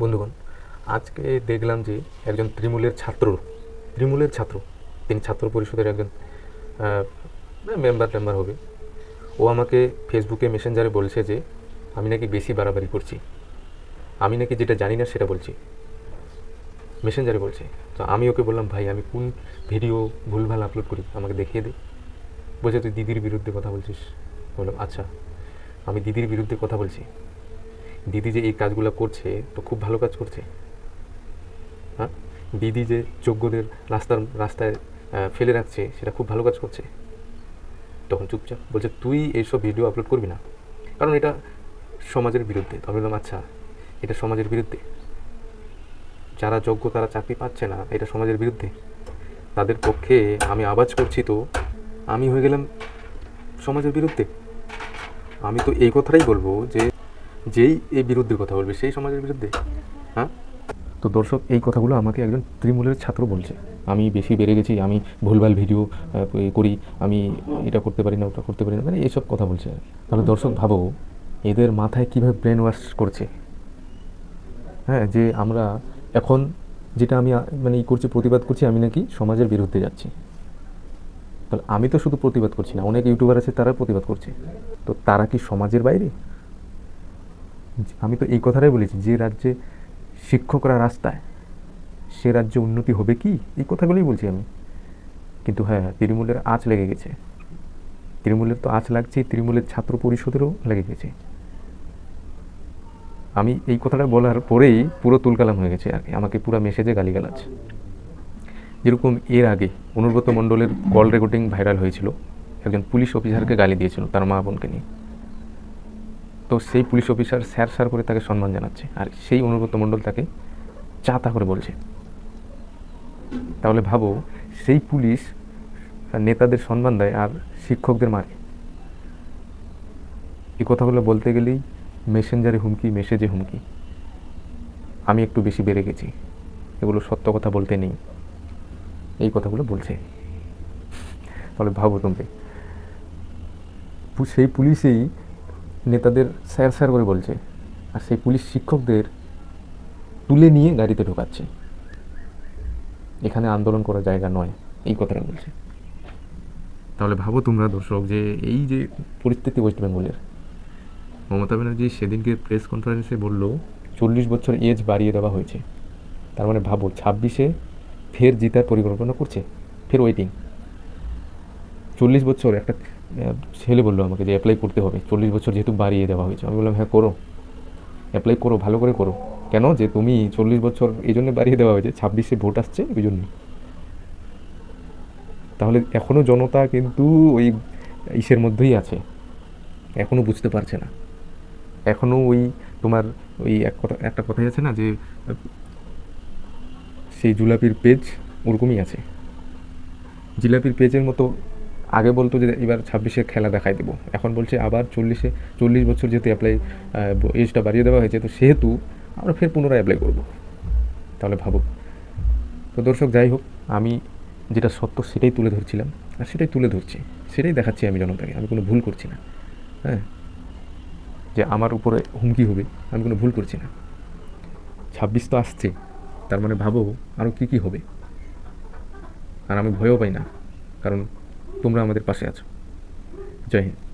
বন্ধুগণ, আজকে দেখলাম যে একজন তৃণমূলের ছাত্র তৃণমূলের ছাত্র, তিনি ছাত্র পরিষদের একজন মেম্বার টেম্বার হবে। ও আমাকে ফেসবুকে মেসেঞ্জারে বলছে যে, আমি নাকি বেশি বাড়াবাড়ি করছি। আমি নাকি যেটা জানি না সেটা বলছি। মেসেঞ্জারে বলছে। তো আমি ওকে বললাম, ভাই, আমি কোন ভিডিও ভুলভাল আপলোড করি? আমাকে দেখিয়ে দে। বলছে, তুই দিদির বিরুদ্ধে কথা বলছিস? বললাম আচ্ছা আমি দিদির বিরুদ্ধে কথা বলছি। দিদি যে এই কাজগুলো করছে, তো খুব ভালো কাজ করছে। হ্যাঁ? দিদি যে যোগ্যদের রাস্তার, রাস্তায় ফেলে রাখছে, সেটা খুব ভালো কাজ করছে। তখন চুপচাপ বলছে, তুই এইসব ভিডিও আপলোড করবি না। কারণ এটা সমাজের বিরুদ্ধে। তো আমি বললাম আচ্ছা এটা সমাজের বিরুদ্ধে? যারা যোগ্য তারা চাকরি পাচ্ছে না, এটা সমাজের বিরুদ্ধে। তাদের পক্ষে আমি আওয়াজ করছি তো, আমি হয়ে গেলাম সমাজের বিরুদ্ধে। আমি তো এই কথাটাই বলব যে যেই এই বিরুদ্ধে কথা বলবে, সেই সমাজের বিরুদ্ধে? হ্যাঁ? তো দর্শক, এই কথাগুলো আমাকে একজন তৃণমূলের ছাত্র বলছে। আমি বেশি বেড়ে গেছি, আমি ভুলভাল ভিডিও করি, আমি এটা করতে পারি না, ওটা করতে পারি না মানে এইসব কথা বলছে তাহলে দর্শক, ভাবো, এদের মাথায় কীভাবে ব্রেন ওয়াশ করছে? হ্যাঁ যে আমরা এখন যেটা আমি মানে ই করছি, প্রতিবাদ করছি, আমি নাকি সমাজের বিরুদ্ধে যাচ্ছি। তাহলে আমি তো শুধু প্রতিবাদ করছি না, অনেক ইউটিউবার আছে, তারা প্রতিবাদ করছে। তো তারা কি সমাজের বাইরে? আমি তো এই কথাটাই বলেছি, যে রাজ্যে শিক্ষকরা রাস্তায়, সে রাজ্যে উন্নতি হবে কি? এই কথাগুলোই বলছি আমি। কিন্তু হ্যাঁ তৃণমূলের আঁচ লেগে গেছে। তৃণমূলের তো আঁচ লাগছেই, তৃণমূলের ছাত্র পরিষদেরও লেগে গেছে। আমি এই কথাটা বলার পরেই পুরো তুলকালাম হয়ে গেছে আর কি। আমাকে পুরো মেসেজে গালিগালাজ। যেরকম এর আগে অনুব্রত মণ্ডলের কল রেকর্ডিং ভাইরাল হয়েছিল, একজন পুলিশ অফিসারকে গালি দিয়েছিল তার মা বোনকে নিয়ে। তো সেই পুলিশ অফিসার স্যার স্যার করে তাকে সম্মান জানাচ্ছে। আর সেই অনুব্রত মণ্ডল তাকে চাতা করে বলছে। তাহলে ভাবো, সেই পুলিশ নেতাদের সম্মান দেয় আর শিক্ষকদের মারে। এই কথাগুলো বলতে গেলেই মেসেঞ্জারে হুমকি, মেসেজে হুমকি। আমি একটু বেশি বেড়ে গেছি। এগুলো সত্য কথা বলতে নেই। এই কথাগুলো বলছে। তাহলে ভাবো তুমি। সেই পুলিশেই নেতাদের স্যার স্যার করে বলছে, আর সেই পুলিশ শিক্ষকদের তুলে নিয়ে গাড়িতে ঢোকাচ্ছে। এখানে আন্দোলন করার জায়গা নয়, এই কথাটা বলছে। তাহলে ভাবো তোমরা দর্শক যে এই যে পরিস্থিতি ওয়েস্ট বেঙ্গলের মমতা ব্যানার্জি সেদিনকে প্রেস কনফারেন্সে বলল, চল্লিশ বছর এজ বাড়িয়ে দেওয়া হয়েছে। তার মানে ভাবো ছাব্বিশে ফের জিতার পরিকল্পনা করছে, ফের ওয়েটিং চল্লিশ বছর একটা ছেলে বলল আমাকে যে অ্যাপ্লাই করতে হবে। চল্লিশ বছর যেহেতু বাড়িয়ে দেওয়া হয়েছে। আমি বললাম হ্যাঁ করো। অ্যাপ্লাই করো, ভালো করে করো। কেন? যে তুমি চল্লিশ বছর এই জন্য বাড়িয়ে দেওয়া হয়েছে, ছাব্বিশে ভোট আসছে ওই জন্য। তাহলে এখনও জনতা কিন্তু ওই ইসের মধ্যেই আছে। এখনও বুঝতে পারছে না। এখনও ওই তোমার ওই এক কথা, একটা কথাই আছে না যে, সেই জুলাপির পেজ ওরকমই আছে। জিলাপির পেজের মতো আগে বলতো যে এবার ছাব্বিশে খেলা দেখাই দেবো। এখন বলছে আবার চল্লিশে, চল্লিশ বছর যেহেতু অ্যাপ্লাই এজটা বাড়িয়ে দেওয়া হয়েছে, তো সেহেতু আমরা ফের পুনরায় অ্যাপ্লাই করব। তাহলে ভাবো তো দর্শক, যাই হোক, আমি যেটা সত্য সেটাই তুলে ধরছিলাম, আর সেটাই তুলে ধরছি। সেটাই দেখাচ্ছি আমি জনতাকে, আমি কোনো ভুল করছি না। হ্যাঁ? যে আমার উপরে হুমকি হবে, আমি কোনো ভুল করছি না। ছাব্বিশ তো আসছে, তার মানে ভাবো আরও কী কী হবে। আর আমি ভয়ও পাই না, কারণ তোমরা আমাদের পাশে আছো। জয় হিন্দ।